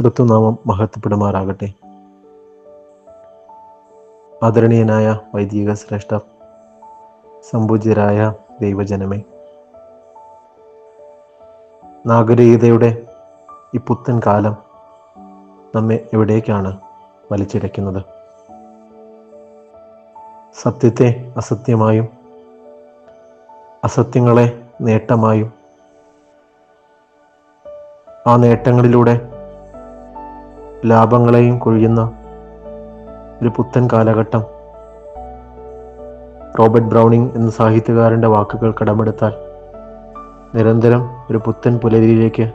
തൃത്വനാമം മഹത്വപ്പെടുമാറാകട്ടെ. ആദരണീയനായ വൈദിക ശ്രേഷ്ഠ സംപൂജ്യരായ ദൈവജനമേ നാഗരീകതയുടെ ഈ പുത്തൻ കാലം നമ്മെ എവിടേക്കാണ് വലിച്ചിടയ്ക്കുന്നത് സത്യത്തെ അസത്യമായും അസത്യങ്ങളെ നേട്ടമായും ആ നേട്ടങ്ങളിലൂടെ ലാഭങ്ങളെയും കൊഴിയുന്ന ഒരു പുത്തൻ കാലഘട്ടം. റോബർട്ട് ബ്രൗണിംഗ് എന്ന സാഹിത്യകാരന്റെ വാക്കുകൾ കടമെടുത്താൽ നിരന്തരം ഒരു പുത്തൻ പുലരിയിലേക്ക്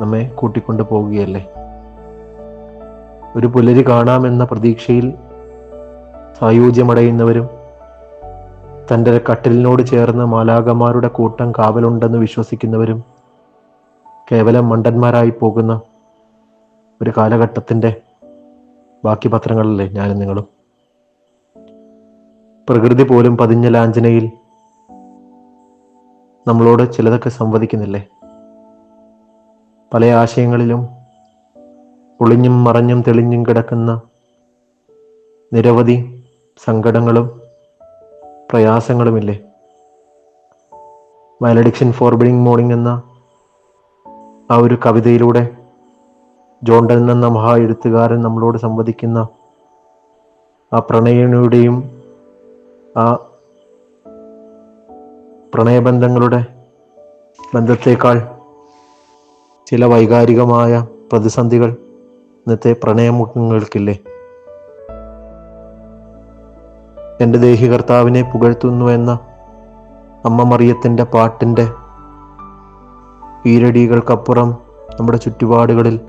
നമ്മെ കൂട്ടിക്കൊണ്ടു പോവുകയല്ലേ? ഒരു പുലരി കാണാമെന്ന പ്രതീക്ഷയിൽ സായൂജ്യമടയുന്നവരും തന്റെ കട്ടിലിനോട് ചേർന്ന് മാലാകമാരുടെ കൂട്ടം കാവലുണ്ടെന്ന് വിശ്വസിക്കുന്നവരും കേവലം മണ്ടന്മാരായി പോകുന്ന ഒരു കാലഘട്ടത്തിന്റെ ബാക്കി പത്രങ്ങളല്ലേ ഞാനും നിങ്ങളും. പ്രകൃതി പോലും പതിഞ്ഞ ലാഞ്ചനയിൽ നമ്മളോട് ചിലതൊക്കെ സംവദിക്കുന്നില്ലേ? പല ആശയങ്ങളിലും ഒളിഞ്ഞും മറഞ്ഞും തെളിഞ്ഞും കിടക്കുന്ന നിരവധി സങ്കടങ്ങളും പ്രയാസങ്ങളുമില്ലേ? മൈലഡിക്ഷൻ ഫോർ ബിഡിങ് മോർണിംഗ് എന്ന ആ ഒരു കവിതയിലൂടെ ജോണ്ടൻ എന്ന മഹാ എഴുത്തുകാരൻ നമ്മളോട് സംവദിക്കുന്ന ആ പ്രണയനയുടെയും ആ പ്രണയബന്ധങ്ങളുടെ ബന്ധത്തേക്കാൾ ചില വൈകാരികമായ പ്രതിസന്ധികൾ ഇന്നത്തെ പ്രണയമുഖങ്ങൾക്കില്ലേ എന്റെ ദേഹി കർത്താവിനെ പുകഴ്ത്തുന്നു എന്ന അമ്മ മറിയത്തിന്റെ പാട്ടിന്റെ ഈരടികൾക്കപ്പുറം നമ്മുടെ ചുറ്റുപാടുകളിൽ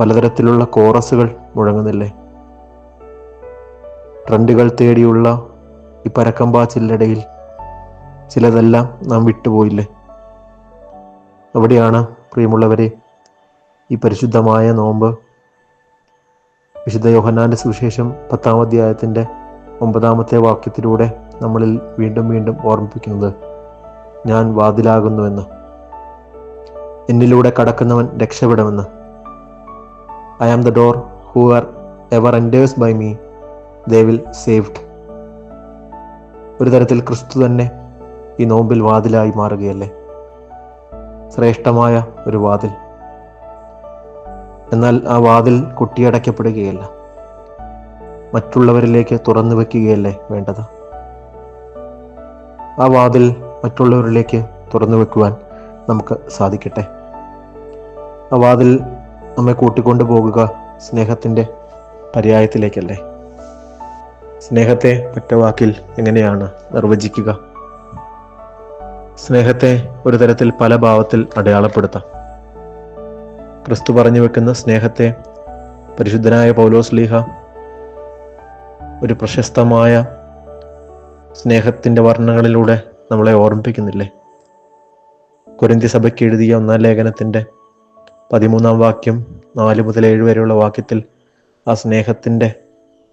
പലതരത്തിലുള്ള കോറസുകൾ മുഴങ്ങുന്നില്ലേ? ട്രെൻഡുകൾ തേടിയുള്ള ഈ പരക്കമ്പാച്ചിലിടയിൽ ചിലതെല്ലാം നാം വിട്ടുപോയില്ലേ? അവിടെയാണ് പ്രിയമുള്ളവരെ ഈ പരിശുദ്ധമായ നോമ്പ്. വിശുദ്ധ യോഹന്നാന്റെ സുവിശേഷം പത്താം അധ്യായത്തിന്റെ ഒമ്പതാമത്തെ വാക്യത്തിലൂടെ നമ്മളിൽ വീണ്ടും വീണ്ടും ഓർമ്മിപ്പിക്കുന്നത് ഞാൻ വാതിലാകുന്നുവെന്ന്. എന്നിലൂടെ കടക്കുന്നവൻ രക്ഷപ്പെടുമെന്ന് I am the door who are ever enters by me they will saved ഒരു തരത്തിൽ ക്രിസ്തു തന്നെ ഈ നോമ്പിൽ വാതിലായി മാറുകയല്ലേ? ശ്രേഷ്ഠമായ ഒരു വാതിൽ. എന്നാൽ ആ വാതിൽ കൊട്ടിയടയ്ക്കപ്പെടുകയല്ല. മറ്റുള്ളവരിലേക്ക് തുറന്നു വെക്കുകയല്ലേ വേണ്ടത്? ആ വാതിൽ മറ്റുള്ളവരിലേക്ക് തുറന്നു വെക്കുവാൻ നമുക്ക് സാധിക്കട്ടെ. ആ വാതിൽ നമ്മെ കൂട്ടിക്കൊണ്ടു പോകുക സ്നേഹത്തിന്റെ പര്യായത്തിലേക്കല്ലേ? സ്നേഹത്തെ ഒറ്റ വാക്കിൽ എങ്ങനെയാണ് നിർവചിക്കുക? സ്നേഹത്തെ ഒരു തരത്തിൽ പല ഭാവത്തിൽ അടയാളപ്പെടുത്താം. ക്രിസ്തു പറഞ്ഞു വെക്കുന്ന സ്നേഹത്തെ പരിശുദ്ധനായ പൗലോസ് ലീഹ ഒരു പ്രശസ്തമായ സ്നേഹത്തിന്റെ വർണങ്ങളിലൂടെ നമ്മളെ ഓർമ്മിപ്പിക്കുന്നില്ലേ? കുരന്തി സഭയ്ക്ക് എഴുതിയ ഒന്നാം ലേഖനത്തിന്റെ പതിമൂന്നാം വാക്യം നാല് മുതൽ ഏഴ് വരെയുള്ള വാക്യത്തിൽ ആ സ്നേഹത്തിന്റെ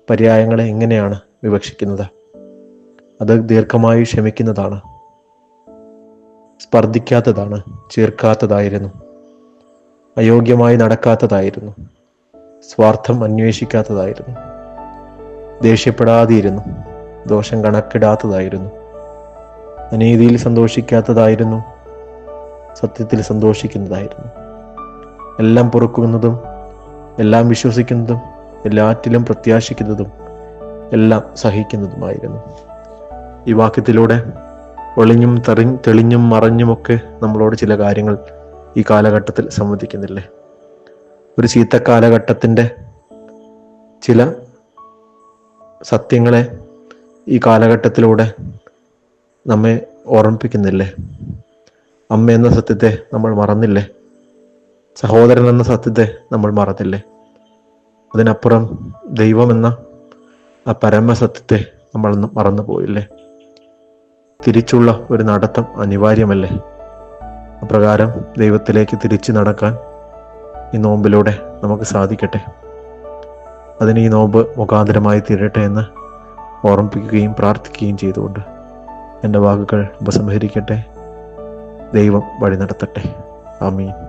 പര്യായങ്ങളെ എങ്ങനെയാണ് വിവക്ഷിക്കുന്നത്? അത് ദീർഘമായി ക്ഷമിക്കുന്നതാണ്. സ്പർദ്ധിക്കാത്തതാണ് ചേർക്കാത്തതായിരുന്നു. അയോഗ്യമായി നടക്കാത്തതായിരുന്നു. സ്വാർത്ഥം അന്വേഷിക്കാത്തതായിരുന്നു. ദേഷ്യപ്പെടാതെയിരുന്നു ദോഷം കണക്കിടാത്തതായിരുന്നു. അനീതിയിൽ സന്തോഷിക്കാത്തതായിരുന്നു. സത്യത്തിൽ സന്തോഷിക്കുന്നതായിരുന്നു. എല്ലാം പൊറുക്കുന്നതും എല്ലാം വിശ്വസിക്കുന്നതും എല്ലാറ്റിലും പ്രത്യാശിക്കുന്നതും എല്ലാം സഹിക്കുന്നതുമായിരുന്നു. ഈ വാക്യത്തിലൂടെ ഒളിഞ്ഞും തെറി തെളിഞ്ഞും മറഞ്ഞുമൊക്കെ നമ്മളോട് ചില കാര്യങ്ങൾ ഈ കാലഘട്ടത്തിൽ സംവദിക്കുന്നില്ലേ? ഒരു ചീത്ത കാലഘട്ടത്തിന്റെ ചില സത്യങ്ങളെ ഈ കാലഘട്ടത്തിലൂടെ നമ്മെ ഓർമ്മിപ്പിക്കുന്നില്ലേ? അമ്മ എന്ന സത്യത്തെ നമ്മൾ മറന്നില്ലേ? സഹോദരൻ എന്ന സത്യത്തെ നമ്മൾ മറന്നില്ലേ? അതിനപ്പുറം ദൈവം എന്ന ആ പരമസത്യത്തെ നമ്മൾ മറന്നു പോയില്ലേ? തിരിച്ചുള്ള ഒരു നടത്തം അനിവാര്യമല്ലേ? അപ്രകാരം ദൈവത്തിലേക്ക് തിരിച്ചു നടക്കാൻ ഈ നോമ്പിലൂടെ നമുക്ക് സാധിക്കട്ടെ. അതിന് ഈ നോമ്പ് മുഖാന്തരമായി തീരട്ടെ എന്ന് ഓർമ്മിപ്പിക്കുകയും പ്രാർത്ഥിക്കുകയും ചെയ്തുകൊണ്ട് എന്റെ വാക്കുകൾ ഉപസംഹരിക്കട്ടെ. ദൈവം വഴി നടത്തട്ടെ. ആമീൻ.